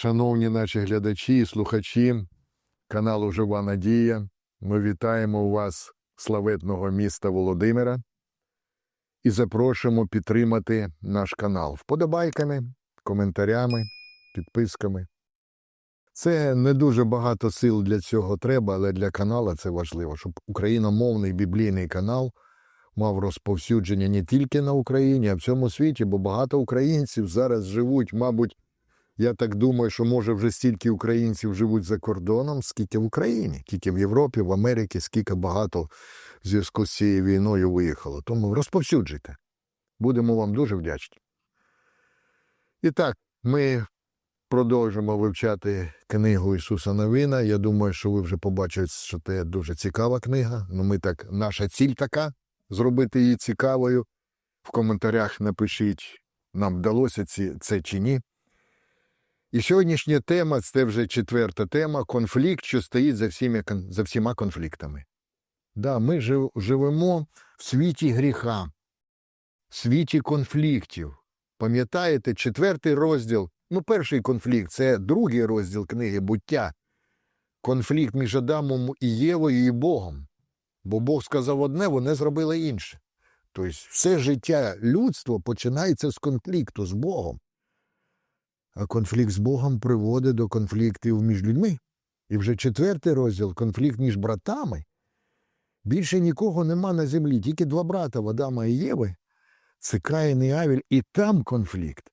Шановні наші глядачі і слухачі каналу Жива Надія, ми вітаємо вас славетного міста Володимира і запрошуємо підтримати наш канал вподобайками, коментарями, підписками. Це не дуже багато сил для цього треба, але для канала це важливо, щоб україномовний біблійний канал мав розповсюдження не тільки на Україні, а в цьому світі, бо багато українців зараз живуть, мабуть, я так думаю, що може вже стільки українців живуть за кордоном, скільки в Україні, тільки в Європі, в Америці, скільки багато в зв'язку з цією війною виїхало. Тому розповсюджуйте. Будемо вам дуже вдячні. І так, ми продовжимо вивчати книгу Ісуса Новина. Я думаю, що ви вже побачили, що це дуже цікава книга. Ну, ми так, наша ціль така зробити її цікавою. В коментарях напишіть, нам вдалося це чи ні. І сьогоднішня тема це вже четверта тема конфлікт, що стоїть за всіма, за всіма конфліктами. Да, ми жив- живемо в світі гріха, в світі конфліктів. Пам'ятаєте, четвертий розділ, ну, перший конфлікт це другий розділ книги буття. Конфлікт між Адамом і Євою і Богом. Бо Бог сказав одне, вони зробили інше. Тобто все життя людства починається з конфлікту з Богом. А конфлікт з Богом приводить до конфліктів між людьми. І вже четвертий розділ конфлікт між братами. Більше нікого нема на землі, тільки два брата Адама і Єви. Це Каїн і Авіль, і там конфлікт,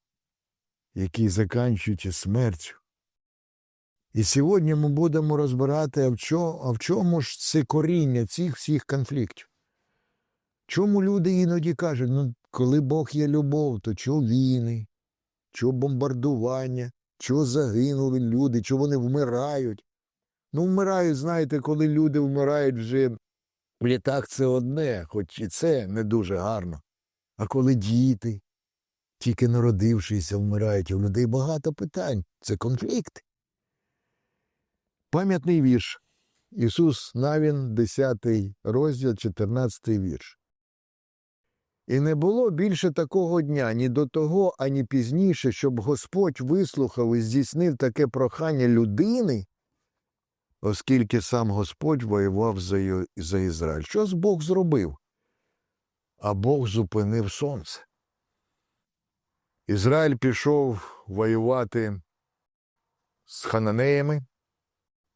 який закінчується смертю. І сьогодні ми будемо розбирати, а в, чо, а в чому ж це коріння цих всіх конфліктів. Чому люди іноді кажуть, ну, коли Бог є любов, то чого війни, чого бомбардування, чого загинули люди, чого вони вмирають. Ну, вмирають, знаєте, коли люди вмирають вже в літах це одне, хоч і це не дуже гарно. А коли діти, тільки народившися, вмирають, в людей багато питань. Це конфлікт. Пам'ятний вірш. Ісус Навін, 10 розділ, 14 вірш. І не було більше такого дня ні до того, ані пізніше, щоб Господь вислухав і здійснив таке прохання людини, оскільки сам Господь воював за, Ізраїль. Що Бог зробив? А Бог зупинив сонце. Ізраїль пішов воювати з хананеями,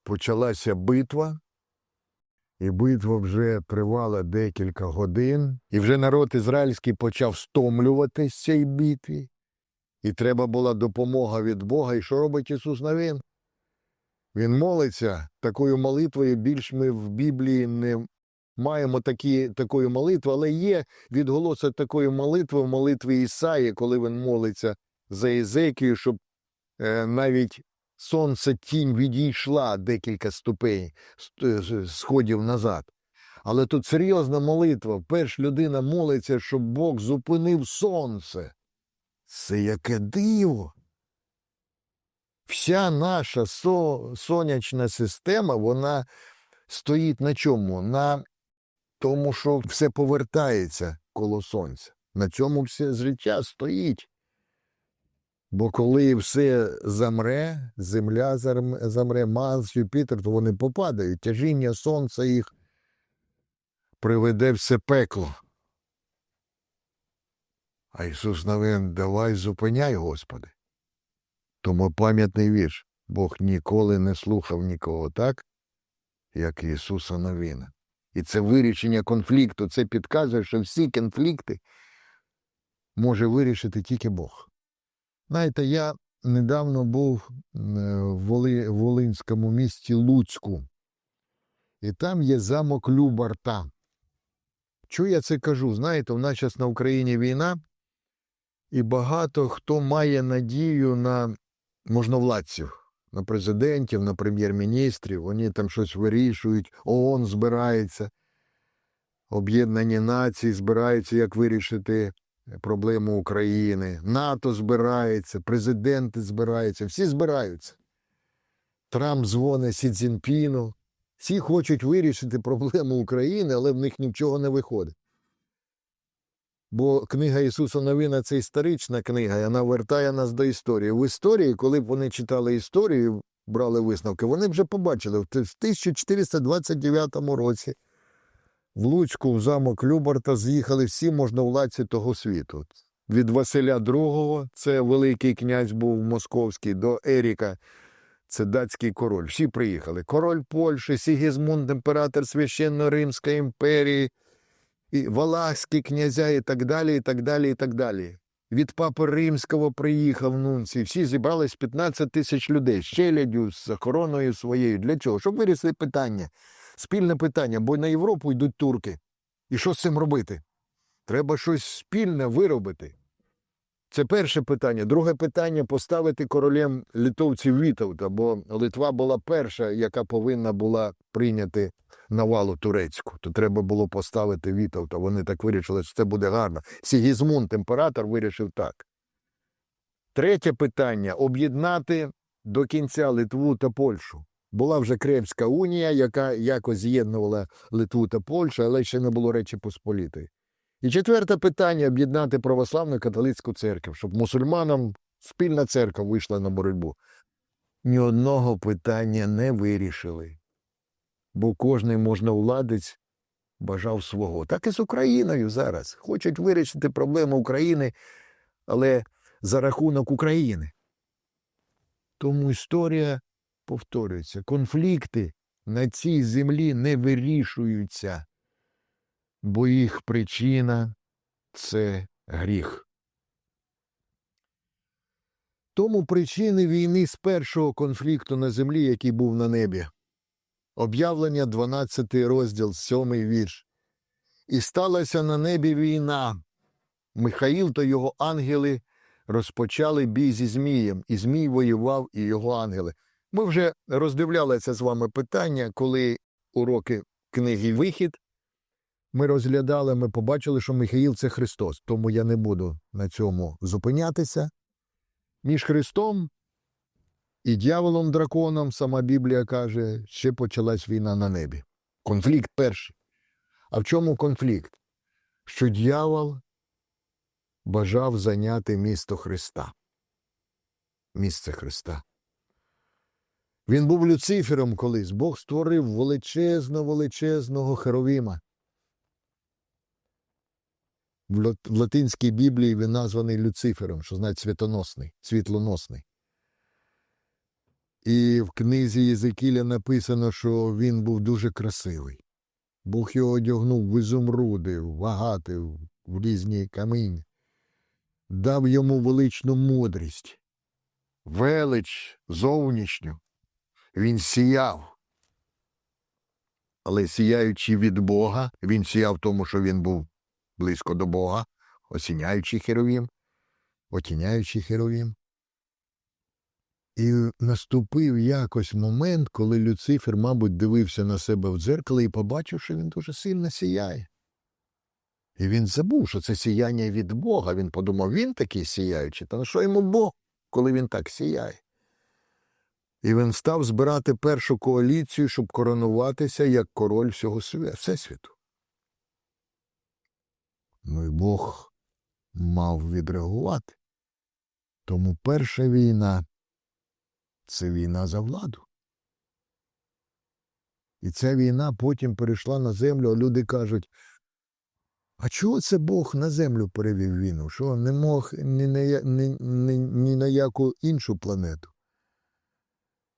почалася битва, і битва вже тривала декілька годин, і вже народ ізраїльський почав стомлюватись в цій битві, і треба була допомога від Бога. І що робить Ісус Навин? Він молиться такою молитвою. Більш ми в Біблії не маємо такі, такої молитви, але є відголоси такої молитви в молитві Ісаї, коли він молиться за Єзекію, щоб е, навіть сонце тінь відійшла декілька ступень сходів назад. Але тут серйозна молитва. Перш людина молиться, щоб Бог зупинив сонце. Це яке диво. Вся наша со- сонячна система, вона стоїть на чому? На тому, що все повертається коло сонця. На цьому все життя стоїть. Бо коли все замре, земля замре, Марс, Юпітер, то вони попадають. Тяжіння сонця їх приведе все пекло. А Ісус Новин, давай зупиняй, Господи. Тому пам'ятний вірш. Бог ніколи не слухав нікого так, як Ісуса Новина. І це вирішення конфлікту. Це підказує, що всі конфлікти може вирішити тільки Бог. Знаєте, я недавно був е, в Волинському місті Луцьку, і там є замок Любарта. Чого я це кажу? Знаєте, у нас зараз на Україні війна, і багато хто має надію на можновладців, на президентів, на прем'єр-міністрів. Вони там щось вирішують, ООН збирається, Об'єднані Нації збираються, як вирішити проблему України. НАТО збирається, президенти збираються, всі збираються. Трамп дзвонить Сі Цзіньпіну. Всі хочуть вирішити проблему України, але в них нічого не виходить. Бо книга Ісуса Новина це історична книга, і вона вертає нас до історії. В історії, коли б вони читали історію, брали висновки, вони вже побачили в 1429 році в Луцьку, в замок Любарта з'їхали всі можновладці того світу. Від Василя II, це великий князь був московський, до Еріка, це датський король. Всі приїхали. Король Польщі, Сігізмунд, імператор Священно-Римської імперії, і Валахські князя, і так далі, і так далі, і так далі. Від папи римського приїхав нунці. Всі зібрались 15 тисяч людей з челядю, з охороною своєю. Для чого? Щоб вирішити питання. Спільне питання, бо на Європу йдуть турки. І що з цим робити? Треба щось спільне виробити. Це перше питання. Друге питання поставити королем литовців Вітовта, бо Литва була перша, яка повинна була прийняти навалу турецьку. То треба було поставити Вітовта. Вони так вирішили, що це буде гарно. Сігізмунд, імператор, вирішив так. Третє питання об'єднати до кінця Литву та Польщу. Була вже Кремська унія, яка якось з'єднувала Литву та Польщу, але ще не було Речі Посполітої. І четверте питання об'єднати православну католицьку церкву, щоб мусульманам спільна церква вийшла на боротьбу. Ні одного питання не вирішили, бо кожний можновладець бажав свого. Так і з Україною зараз. Хочуть вирішити проблему України, але за рахунок України. Тому історія повторюється. Конфлікти на цій землі не вирішуються бо їх причина це гріх. Тому причини війни з першого конфлікту на землі, який був на небі, об'явлення 12 розділ, 7 вірш. І сталася на небі війна. Михаїл та його ангели розпочали бій зі Змієм, і Змій воював і його ангели. Ми вже роздивлялися з вами питання, коли уроки книги Вихід ми розглядали, ми побачили, що Михаїл це Христос, тому я не буду на цьому зупинятися. Між Христом і дьяволом драконом, сама Біблія каже, ще почалась війна на небі. Конфлікт перший. А в чому конфлікт? Що дьявол бажав зайняти місто Христа. Місце Христа. Він був Люцифером колись. Бог створив величезно величезного Херовіма. В латинській Біблії він названий Люцифером, що значить світоносний, світлоносний. І в книзі Єзекіля написано, що він був дуже красивий. Бог його одягнув в ізумруди, в агати, в різні камінь, дав йому величну мудрість, велич зовнішню. Він сіяв. Але сіяючи від Бога, він сіяв тому, що він був близько до Бога, осіняючи херовім, отіняючи херовім. І наступив якось момент, коли Люцифер, мабуть, дивився на себе в дзеркало і побачив, що він дуже сильно сіяє. І він забув, що це сіяння від Бога. Він подумав, він такий сіяючий, та на що йому Бог, коли він так сіяє? І він став збирати першу коаліцію, щоб коронуватися як король всього всесвіту. Ну і Бог мав відреагувати. Тому перша війна це війна за владу. І ця війна потім перейшла на землю, а люди кажуть, а чого це Бог на землю перевів війну? Що не мог ні на, ні, ні, ні на яку іншу планету?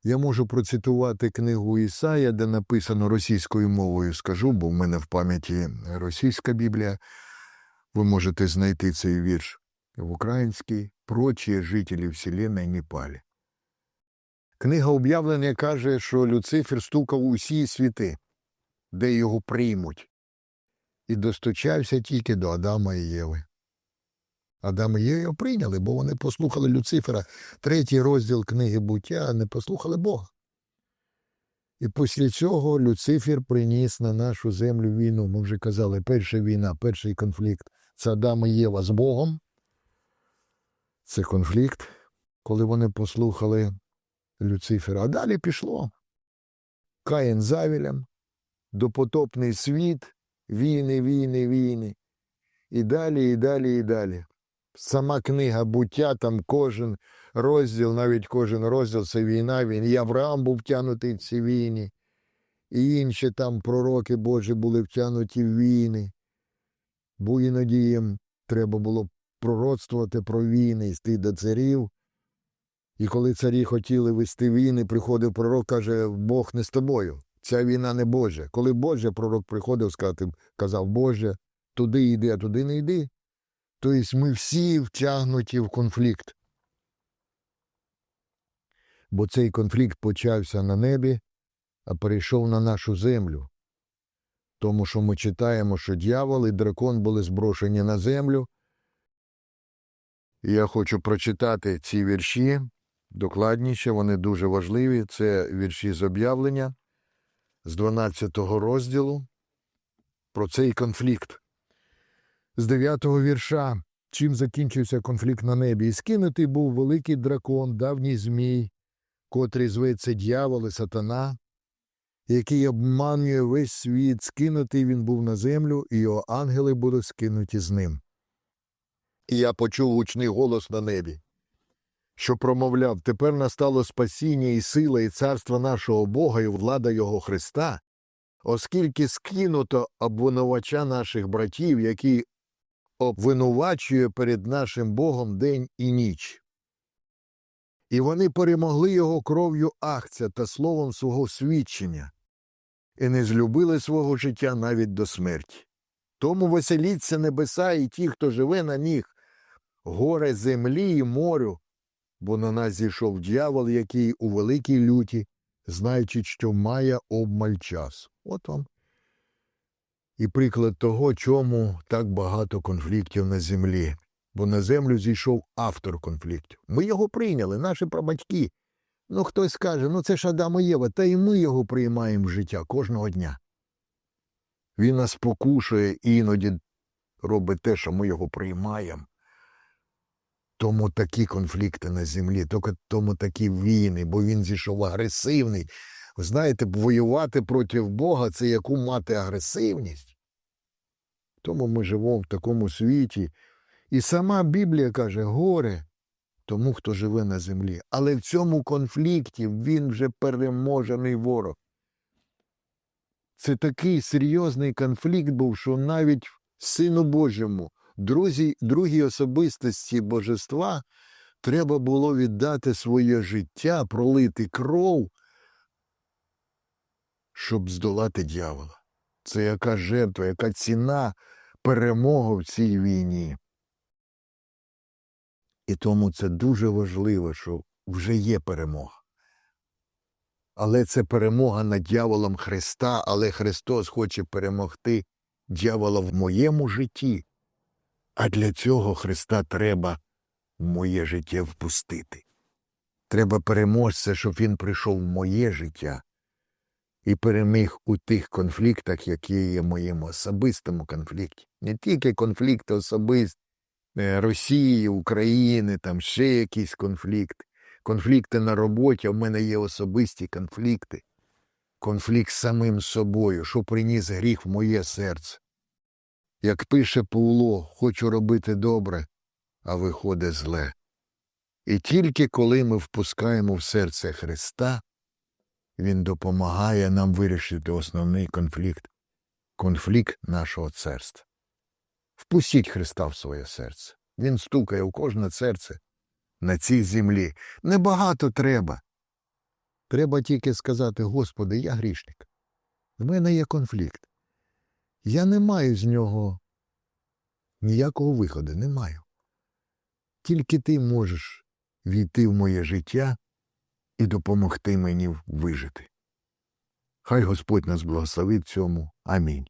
Я можу процитувати книгу Ісая, де написано російською мовою, скажу, бо в мене в пам'яті російська Біблія. Ви можете знайти цей вірш в українській «Прочі жителі Вселенной не пали». Книга об'явлення каже, що Люцифер стукав усі світи, де його приймуть, і достучався тільки до Адама і Єви. Адам і Єва прийняли, бо вони послухали Люцифера, третій розділ книги буття, не послухали Бога. І після цього Люцифер приніс на нашу землю війну. Ми вже казали, перша війна, перший конфлікт це Адам і Єва з Богом. Це конфлікт, коли вони послухали Люцифера. А далі пішло. Каїн з Авілем, допотопний світ, війни, війни, війни. і далі, і далі, і далі. Сама книга буття, там кожен розділ, навіть кожен розділ це війна. Він і Авраам був втягнутий в ці війни, і інші там пророки Божі були втягнуті в війни. Бо іноді їм треба було пророцтвувати про війни, йти до царів. І коли царі хотіли вести війни, приходив пророк, каже, Бог не з тобою. Ця війна не Божа. Коли Боже, пророк приходив, сказати, казав, Боже, туди йди, а туди не йди. Тобто ми всі втягнуті в конфлікт. Бо цей конфлікт почався на небі, а перейшов на нашу землю. Тому що ми читаємо, що дьявол і дракон були зброшені на землю. Я хочу прочитати ці вірші докладніше, вони дуже важливі. Це вірші з об'явлення з 12 розділу про цей конфлікт. З 9 вірша, чим закінчився конфлікт на небі, і скинутий був великий дракон, давній змій, котрий зветься дьявол і сатана, який обманює весь світ, скинутий він був на землю, і його ангели будуть скинуті з ним. І я почув гучний голос на небі, що промовляв тепер настало спасіння і сила, і царство нашого Бога, і влада Його Христа, оскільки скинуто обвинувача наших братів, які обвинувачує перед нашим Богом день і ніч. І вони перемогли його кров'ю ахця та словом свого свідчення, і не злюбили свого життя навіть до смерті. Тому веселіться небеса і ті, хто живе на них, горе землі і морю, бо на нас зійшов дьявол, який у великій люті, знаючи, що має обмаль часу. От вам. І приклад того, чому так багато конфліктів на землі. Бо на землю зійшов автор конфліктів. Ми його прийняли, наші прабатьки. Ну, хтось скаже, ну це ж Адам і Єва, та й ми його приймаємо в життя кожного дня. Він нас покушує і іноді робить те, що ми його приймаємо. Тому такі конфлікти на землі, тому такі війни, бо він зійшов агресивний. Ви знаєте, воювати проти Бога це яку мати агресивність. Тому ми живемо в такому світі. І сама Біблія каже горе тому, хто живе на землі. Але в цьому конфлікті він вже переможений ворог. Це такий серйозний конфлікт був, що навіть Сину Божому, друзі, другій особистості божества, треба було віддати своє життя, пролити кров, щоб здолати дьявола. Це яка жертва, яка ціна перемоги в цій війні. І тому це дуже важливо, що вже є перемога. Але це перемога над дьяволом Христа, але Христос хоче перемогти дьявола в моєму житті. А для цього Христа треба в моє життя впустити. Треба переможця, щоб він прийшов в моє життя і переміг у тих конфліктах, які є моєму особистому конфлікті. Не тільки конфлікти особисті е, Росії, України, там ще якісь конфлікти. Конфлікти на роботі, в мене є особисті конфлікти. Конфлікт з самим собою, що приніс гріх в моє серце. Як пише Павло, хочу робити добре, а виходить зле. І тільки коли ми впускаємо в серце Христа, Він допомагає нам вирішити основний конфлікт конфлікт нашого царства. Впустіть Христа в своє серце. Він стукає у кожне серце на цій землі. Небагато треба. Треба тільки сказати, Господи, я грішник. В мене є конфлікт. Я не маю з нього ніякого виходу, не маю. Тільки ти можеш війти в моє життя і допомогти мені вижити. Хай Господь нас благословить цьому. Амінь.